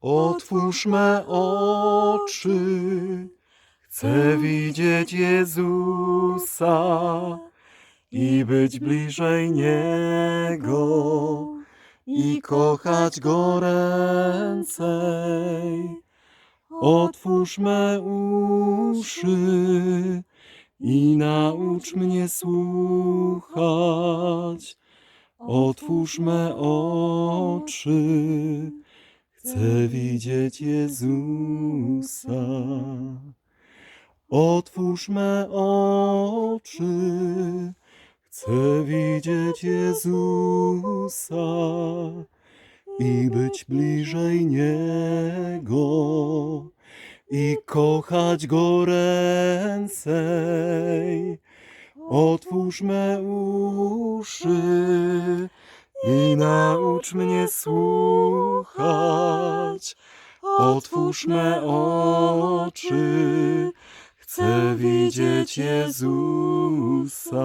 Otwórz me oczy, chcę widzieć Jezusa i być bliżej Niego i kochać Go ręcej. Otwórz me uszy i naucz mnie słuchać. Otwórz me oczy, chcę widzieć Jezusa. Otwórz me oczy, chcę widzieć Jezusa i być bliżej Niego i kochać Go ręcej. Otwórz me uszy i naucz mnie słuchać. Otwórz me oczy, chcę widzieć Jezusa.